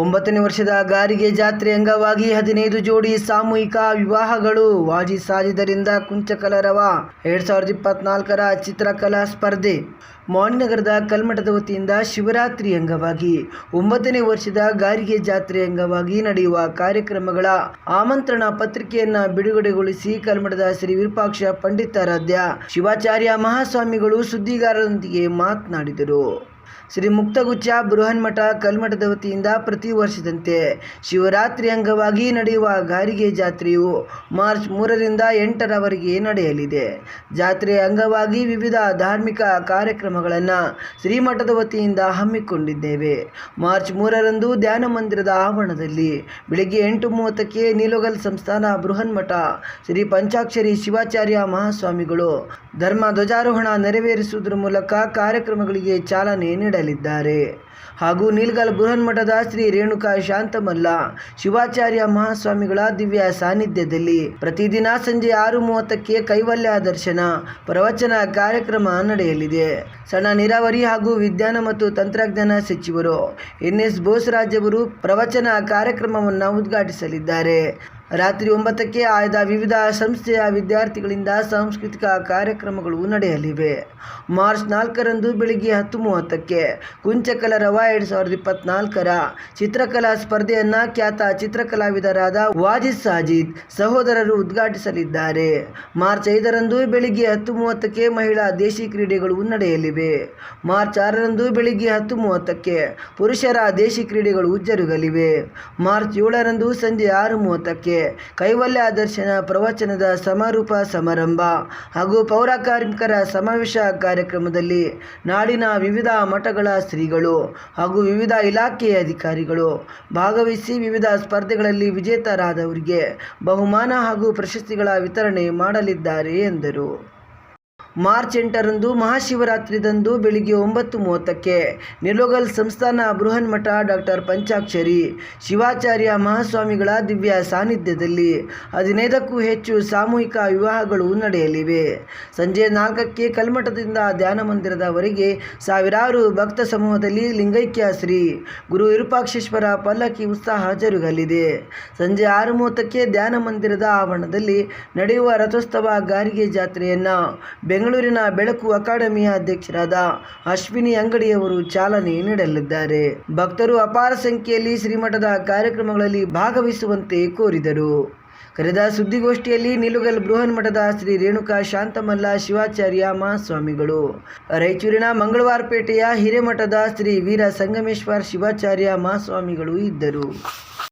ಒಂಬತ್ತನೇ ವರ್ಷದ ಗಾರಿಗೆ ಜಾತ್ರೆ ಅಂಗವಾಗಿ ಹದಿನೈದು ಜೋಡಿ ಸಾಮೂಹಿಕ ವಿವಾಹಗಳು ವಾಜಿ ಸಾಜಿದರಿಂದ ಕುಂಚಕಲರವ ಎರಡ್ ಸಾವಿರದ ಇಪ್ಪತ್ನಾಲ್ಕರ ಚಿತ್ರಕಲಾ ಸ್ಪರ್ಧೆ. ಮಾನ್ಯನಗರದ ಕಲ್ಮಠದ ವತಿಯಿಂದ ಶಿವರಾತ್ರಿ ಅಂಗವಾಗಿ ಒಂಬತ್ತನೇ ವರ್ಷದ ಗಾರಿಗೆ ಜಾತ್ರೆ ಅಂಗವಾಗಿ ನಡೆಯುವ ಕಾರ್ಯಕ್ರಮಗಳ ಆಮಂತ್ರಣ ಪತ್ರಿಕೆಯನ್ನು ಬಿಡುಗಡೆಗೊಳಿಸಿ ಕಲ್ಮಠದ ಶ್ರೀ ವಿರೂಪಾಕ್ಷ ಪಂಡಿತಾರಾಧ್ಯ ಶಿವಾಚಾರ್ಯ ಮಹಾಸ್ವಾಮಿಗಳು ಸುದ್ದಿಗಾರರೊಂದಿಗೆ ಮಾತನಾಡಿದರು. ಶ್ರೀ ಮುಕ್ತಗುಚ್ಚ ಬೃಹನ್ಮಠ ಕಲ್ಮಠದ ವತಿಯಿಂದ ಪ್ರತಿ ವರ್ಷದಂತೆ ಶಿವರಾತ್ರಿ ಅಂಗವಾಗಿ ನಡೆಯುವ ಗಾರಿಗೆ ಜಾತ್ರೆಯು ಮಾರ್ಚ್ ಮೂರರಿಂದ ಎಂಟರವರೆಗೆ ನಡೆಯಲಿದೆ. ಜಾತ್ರೆಯ ಅಂಗವಾಗಿ ವಿವಿಧ ಧಾರ್ಮಿಕ ಕಾರ್ಯಕ್ರಮಗಳನ್ನು ಶ್ರೀಮಠದ ವತಿಯಿಂದ ಹಮ್ಮಿಕೊಂಡಿದ್ದೇವೆ. ಮಾರ್ಚ್ ಮೂರರಂದು ಧ್ಯಾನ ಮಂದಿರದ ಆವರಣದಲ್ಲಿ ಬೆಳಗ್ಗೆ ಎಂಟು ಮೂವತ್ತಕ್ಕೆ ನೀಲೋಗಲ್ ಸಂಸ್ಥಾನ ಬೃಹನ್ಮಠ, ಶ್ರೀ ಪಂಚಾಕ್ಷರಿ ಶಿವಾಚಾರ್ಯ ಮಹಾಸ್ವಾಮಿಗಳು ಧರ್ಮ ಧ್ವಜಾರೋಹಣ ನೆರವೇರಿಸುವುದರ ಮೂಲಕ ಕಾರ್ಯಕ್ರಮಗಳಿಗೆ ಚಾಲನೆ ನೀಡಲಿದ್ದಾರೆ ಹಾಗೂ ನೀಲ್ಗಲ್ ಬೃಹನ್ಮಠದ ಶ್ರೀ ರೇಣುಕಾ ಶಾಂತಮಲ್ಲ ಶಿವಾಚಾರ್ಯ ಮಹಾಸ್ವಾಮಿಗಳ ದಿವ್ಯ ಸಾನ್ನಿಧ್ಯದಲ್ಲಿ ಪ್ರತಿದಿನ ಸಂಜೆ ಆರು ಮೂವತ್ತಕ್ಕೆ ಕೈವಲ್ಯ ದರ್ಶನ, ಪ್ರವಚನ ಕಾರ್ಯಕ್ರಮ ನಡೆಯಲಿದೆ. ಸಣ್ಣ ನೀರಾವರಿ ಹಾಗೂ ವಿಜ್ಞಾನ ಮತ್ತು ತಂತ್ರಜ್ಞಾನ ಸಚಿವರು ಎನ್ ಎಸ್ ಬೋಸರಾಜ್ ಅವರು ಪ್ರವಚನ ಕಾರ್ಯಕ್ರಮವನ್ನು ಉದ್ಘಾಟಿಸಲಿದ್ದಾರೆ. ರಾತ್ರಿ ಒಂಬತ್ತಕ್ಕೆ ಆಯ್ದ ವಿವಿಧ ಸಂಸ್ಥೆಯ ವಿದ್ಯಾರ್ಥಿಗಳಿಂದ ಸಾಂಸ್ಕೃತಿಕ ಕಾರ್ಯಕ್ರಮಗಳು ನಡೆಯಲಿವೆ. ಮಾರ್ಚ್ ನಾಲ್ಕರಂದು ಬೆಳಿಗ್ಗೆ ಹತ್ತು ಮೂವತ್ತಕ್ಕೆ ಕುಂಚಕಲರವ ಎರಡು ಸಾವಿರದ ಇಪ್ಪತ್ನಾಲ್ಕರ ಚಿತ್ರಕಲಾ ಸ್ಪರ್ಧೆಯನ್ನ ಖ್ಯಾತ ಚಿತ್ರಕಲಾವಿದರಾದ ವಾಜಿದ್ ಸಾಜಿದ್ ಸಹೋದರರು ಉದ್ಘಾಟಿಸಲಿದ್ದಾರೆ. ಮಾರ್ಚ್ ಐದರಂದು ಬೆಳಿಗ್ಗೆ ಹತ್ತು ಮೂವತ್ತಕ್ಕೆ ಮಹಿಳಾ ದೇಶಿ ಕ್ರೀಡೆಗಳು ನಡೆಯಲಿವೆ. ಮಾರ್ಚ್ ಆರರಂದು ಬೆಳಿಗ್ಗೆ ಹತ್ತು ಮೂವತ್ತಕ್ಕೆ ಪುರುಷರ ದೇಶಿ ಕ್ರೀಡೆಗಳು ಉಜ್ಜರುಗಲಿವೆ. ಮಾರ್ಚ್ ಏಳರಂದು ಸಂಜೆ ಆರು ಮೂವತ್ತಕ್ಕೆ ಕೈವಲ್ಯ ದರ್ಶನ ಪ್ರವಚನದ ಸಮಾರೋಪ ಸಮಾರಂಭ ಹಾಗೂ ಪೌರ ಕಾರ್ಮಿಕರ ಸಮಾವೇಶ ಕಾರ್ಯಕ್ರಮದಲ್ಲಿ ನಾಡಿನ ವಿವಿಧ ಮಠಗಳ ಶ್ರೀಗಳು ಹಾಗೂ ವಿವಿಧ ಇಲಾಖೆಯ ಅಧಿಕಾರಿಗಳು ಭಾಗವಹಿಸಿ ವಿವಿಧ ಸ್ಪರ್ಧೆಗಳಲ್ಲಿ ವಿಜೇತರಾದವರಿಗೆ ಬಹುಮಾನ ಹಾಗೂ ಪ್ರಶಸ್ತಿಗಳ ವಿತರಣೆ ಮಾಡಲಿದ್ದಾರೆ ಎಂದರು. ಮಾರ್ಚ್ ಎಂಟರಂದು ಮಹಾಶಿವರಾತ್ರಿದಂದು ಬೆಳಿಗ್ಗೆ ಒಂಬತ್ತು ಮೂವತ್ತಕ್ಕೆ ನಿಲೋಗಲ್ ಸಂಸ್ಥಾನ ಬೃಹನ್ಮಠ ಡಾಕ್ಟರ್ ಪಂಚಾಕ್ಷರಿ, ಶಿವಾಚಾರ್ಯ ಮಹಾಸ್ವಾಮಿಗಳ ದಿವ್ಯ ಸಾನ್ನಿಧ್ಯದಲ್ಲಿ ಹದಿನೈದಕ್ಕೂ ಹೆಚ್ಚು ಸಾಮೂಹಿಕ ವಿವಾಹಗಳು ನಡೆಯಲಿವೆ. ಸಂಜೆ ನಾಲ್ಕಕ್ಕೆ ಕಲ್ಮಠದಿಂದ ಧ್ಯಾನ ಮಂದಿರದವರೆಗೆ ಸಾವಿರಾರು ಭಕ್ತ ಸಮೂಹದಲ್ಲಿ ಲಿಂಗೈಕ್ಯ ಶ್ರೀ ಗುರು ವಿರೂಪಾಕ್ಷೇಶ್ವರ ಪಲ್ಲಕ್ಕಿ ಉತ್ಸಾಹ ಜರುಗಲಿದೆ. ಸಂಜೆ ಆರು ಮೂವತ್ತಕ್ಕೆ ಧ್ಯಾನ ಮಂದಿರದ ಆವರಣದಲ್ಲಿ ನಡೆಯುವ ರಥೋತ್ಸವ ಗಾರಿಗೆ ಜಾತ್ರೆಯನ್ನು ಬೆಂಗಳೂರಿನ ಬೆಳಕು ಅಕಾಡೆಮಿಯ ಅಧ್ಯಕ್ಷರಾದ ಅಶ್ವಿನಿ ಅಂಗಡಿಯವರು ಚಾಲನೆ ನೀಡಲಿದ್ದಾರೆ. ಭಕ್ತರು ಅಪಾರ ಸಂಖ್ಯೆಯಲ್ಲಿ ಶ್ರೀಮಠದ ಕಾರ್ಯಕ್ರಮಗಳಲ್ಲಿ ಭಾಗವಹಿಸುವಂತೆ ಕೋರಿದರು. ಕರೆದ ಸುದ್ದಿಗೋಷ್ಠಿಯಲ್ಲಿ ನಿಲುಗಲ್ ಬೃಹನ್ ಮಠದ ಶ್ರೀ ರೇಣುಕಾ ಶಾಂತಮಲ್ಲ ಶಿವಾಚಾರ್ಯ ಮಹಾಸ್ವಾಮಿಗಳು, ರಾಯಚೂರಿನ ಮಂಗಳವಾರಪೇಟೆಯ ಹಿರೇಮಠದ ಶ್ರೀ ವೀರ ಸಂಗಮೇಶ್ವರ ಶಿವಾಚಾರ್ಯ ಮಹಾಸ್ವಾಮಿಗಳು ಇದ್ದರು.